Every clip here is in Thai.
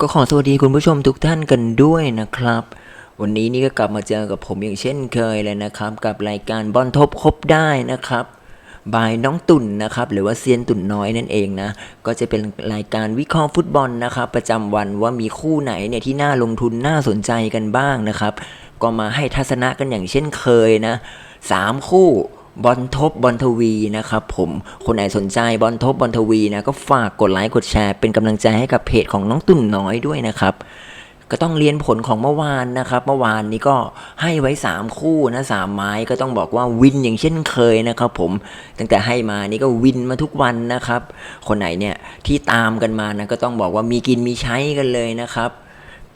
ก็ขอสวัสดีคุณผู้ชมทุกท่านกันด้วยนะครับ วันนี้นี่ก็กลับมาเจอกับผมอย่างเช่นเคยเลยนะครับ กับรายการบอลทบครบได้นะครับบายน้องตุ่นนะครับหรือว่าเซียนตุ่นน้อยนั่นเองนะก็จะเป็นรายการวิเคราะห์ฟุตบอลนะครับประจำวันว่ามีคู่ไหนเนี่ยที่น่าลงทุนน่าสนใจกันบ้างนะครับ ก็มาให้ทัศนะกันอย่างเช่นเคยนะสามคู่ บอลทบบอลทวีนะครับผมคนไหนสนใจบอลทบบอลทวีนะก็ฝากกดไลค์กดแชร์เป็นกำลังใจให้กับเพจของน้องตุ่นน้อยด้วยนะครับก็ต้องเรียนผลของเมื่อวานนะครับ เมื่อวานนี้ก็ให้ไว้ 3 คู่นะสามไม้ก็ต้องบอกว่าวินอย่างเช่นเคยนะครับ ผมตั้งแต่ให้มานี่ก็วินมาทุกวันนะครับ คนไหนเนี่ยที่ตามกันมานะก็ต้องบอกว่ามีกินมีใช้กันเลยนะครับ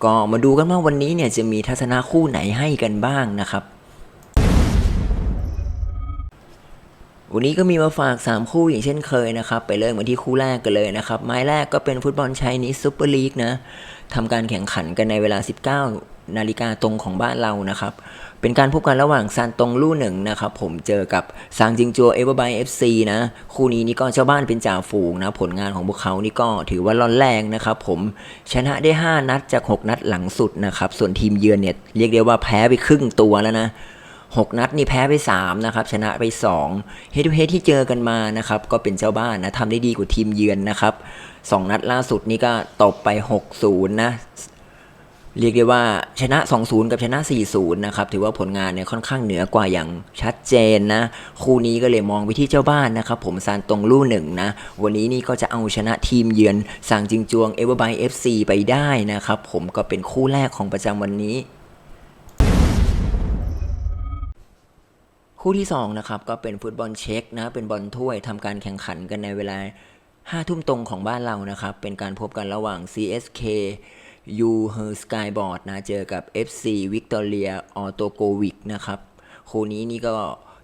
ก็มาดูกันว่าวันนี้เนี่ยจะมีทัศนะคู่ไหนให้กันบ้างนะครับ วันนี้ก็มีมาฝาก 3 คู่อย่างเช่นเคยนะครับ ไปเริ่มกันที่คู่แรกกันเลยนะครับ ไม้แรกก็เป็นฟุตบอลชายนิสซูเปอร์ลีกนะทำการแข่งขันกันในเวลา 19 นาฬิกาตรงของบ้านเรานะครับ เป็นการพบกันระหว่างซานตงลู่หนึ่งนะครับผมเจอกับซางจิงจัวเอเวอร์ไบเอฟซีนะ คู่นี้นี่ก็เจ้าบ้านเป็นจ่าฝูงนะ ผลงานของพวกเขานี่ก็ถือว่าร้อนแรงนะครับผมชนะได้ 5 นัดจาก 6 นัดหลังสุดนะครับ ส่วนทีมเยือนเนี่ยเรียกได้ว่าแพ้ไปครึ่งตัวแล้วนะ 6 นัดนี่แพ้ไป 3 นะครับ ชนะไป2เฮดทูเฮดที่เจอกันมานะครับ ก็เป็นเจ้าบ้านนะทำได้ดีกว่าทีมเยือนนะครับ 2 นัดล่าสุดนี่ก็ตบไป 6-0 นะเรียกได้ว่าชนะ 2-0 กับชนะ 4-0 นะครับ ถือว่าผลงานเนี่ยค่อนข้างเหนือกว่าอย่างชัดเจนนะ คู่นี้ก็เลยมองไปที่เจ้าบ้านนะครับ ผมซานตงลู่หนึ่งนะ วันนี้นี่ก็จะเอาชนะทีมเยือนสางจิงจวงเอเวอร์ไบเอฟซีไปได้นะครับ ผมก็เป็นคู่แรกของประจำวันนี้ คู่ที่2นะครับก็เป็นฟุตบอลเช็กนะเป็นบอลถ้วยทำการแข่งขันกันในเวลา5ทุ่มตรงของบ้านเรานะครับ เป็นการพบกันระหว่าง CSK U h e r Skyboard นะเจอกับ FC Victoria o t o g o v i c นะครับคู่นี้นี่ก็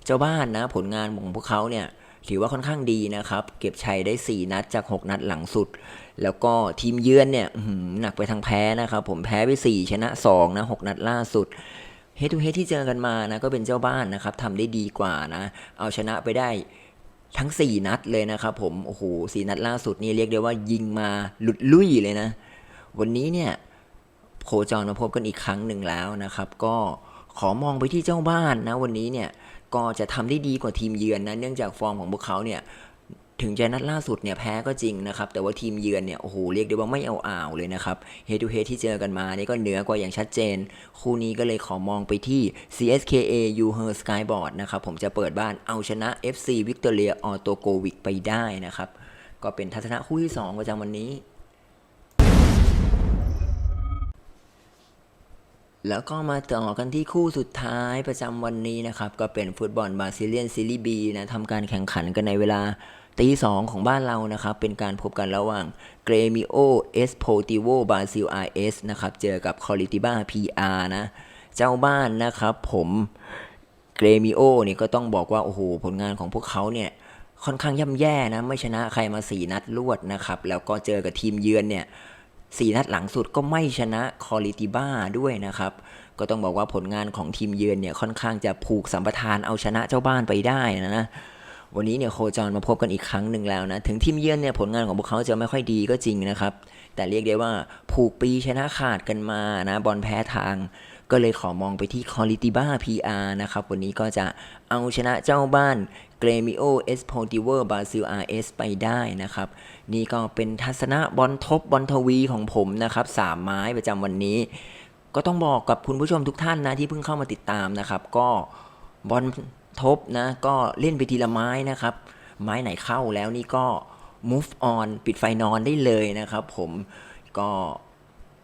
เจ้าบ้านนะผลงานของพวกเขาเนี่ยถือว่าค่อนข้างดีนะครับ เก็บชัยได้ 4 นัดจาก 6 นัดหลังสุด แล้วก็ทีมเยือนเนี่ยอื้อหือหนักไปทางแพ้นะครับ ผมแพ้ไป 4 ชนะ2นะ6นัดล่าสุด เฮดทูเฮดที่เจอกันมานะก็เป็นเจ้าบ้านนะครับทำได้ดีกว่านะ เอาชนะไปได้ทั้ง 4 นัดเลยนะครับผม โอ้โหสนัดล่าสุดนี่เรียกได้ว่ายิงมาหลุดลุ่ยเลยนะ วันนี้เนี่ยโคจรมาพบกันอีกครั้งหนึ่งแล้วนะครับ ก็ขอมองไปที่เจ้าบ้านนะ วันนี้เนี่ยก็จะทำได้ดีกว่าทีมเยือนนะ เนื่องจากฟอร์มของพวกเขาเนี่ย ถึงจะนัดล่าสุดเนี่ยแพ้ก็จริงนะครับ แต่ว่าทีมเยือนเนี่ยโอ้โหเรียกได้ว่าไม่เอาอ่าวเลยนะครับเฮดทูเฮดที่เจอกันมานี่ก็เหนือกว่าอย่างชัดเจน คู่นี้ก็เลยขอมองไปที่ CSKA U h e r Skyboard นะครับผมจะเปิดบ้านเอาชนะ FC Victoria o t o g o v i c ไปได้นะครับ ก็เป็นทัศนะคู่ที่ 2 ประจำวันนี้แล้วก็มาต่อกันที่คู่สุดท้ายประจำวันนี้นะครับ ก็เป็นฟุตบอลบาซิเลียนซีรีบีนะทำการแข่งขันกันในเวลา ตีสองของบ้านเรานะครับ เป็นการพบกันระหว่างเกรมิโอเอสโพติโวบาซิลอเอสนะครับ เจอกับคอริติบ้าพีอาร์นะ เจ้าบ้านนะครับผมเกรมิโอเนี่ยก็ต้องบอกว่า โอ้โห ผลงานของพวกเขาเนี่ย ค่อนข้างย่ำแย่นะ ไม่ชนะใครมา 4 นัดรวดนะครับ แล้วก็เจอกับทีมเยือนเนี่ยสี่นัดหลังสุดก็ไม่ชนะคอริติบ้าด้วยนะครับ ก็ต้องบอกว่าผลงานของทีมเยือนเนี่ยค่อนข้างจะผูกสัมปทานเอาชนะเจ้าบ้านไปได้นะนะ วันนี้เนี่ยโคจรมาพบกันอีกครั้งหนึ่งแล้วนะ ถึงทีมเยือนเนี่ยผลงานของพวกเขาจะไม่ค่อยดีก็จริงนะครับ แต่เรียกได้ว่าผูกปีชนะขาดกันมานะบอลแพ้ทาง ก็เลยขอมองไปที่คอริติบ้า PR นะครับ วันนี้ก็จะเอาชนะเจ้าบ้านเกรมิโอเอสโพติเวอร์บาซิลอาร์เอสไปได้นะครับ นี่ก็เป็นทัศนะบอลทบบอลทวีของผมนะครับสามไม้ประจำวันนี้ ก็ต้องบอกกับคุณผู้ชมทุกท่านนะที่เพิ่งเข้ามาติดตามนะครับ ก็บอล ทบนะก็เล่นไปทีละไม้นะครับ ไม้ไหนเข้าแล้วนี่ก็ move on ปิดไฟนอนได้เลยนะครับ ผมก็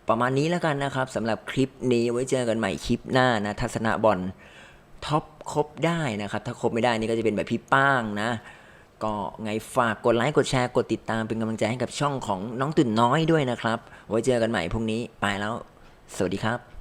ประมาณนี้แล้วกันนะครับสำหรับคลิปนี้ไว้เจอกันใหม่คลิปหน้านะทัศนะบอลท็อปครบได้นะครับ ถ้าครบไม่ได้นี่ก็จะเป็นแบบพี่ป้างนะ ก็ไงฝากกดไลค์กดแชร์กดติดตามเป็นกำลังใจให้กับช่องของน้องตุ่นน้อยด้วยนะครับ ไว้เจอกันใหม่พรุ่งนี้ไปแล้ว สวัสดีครับ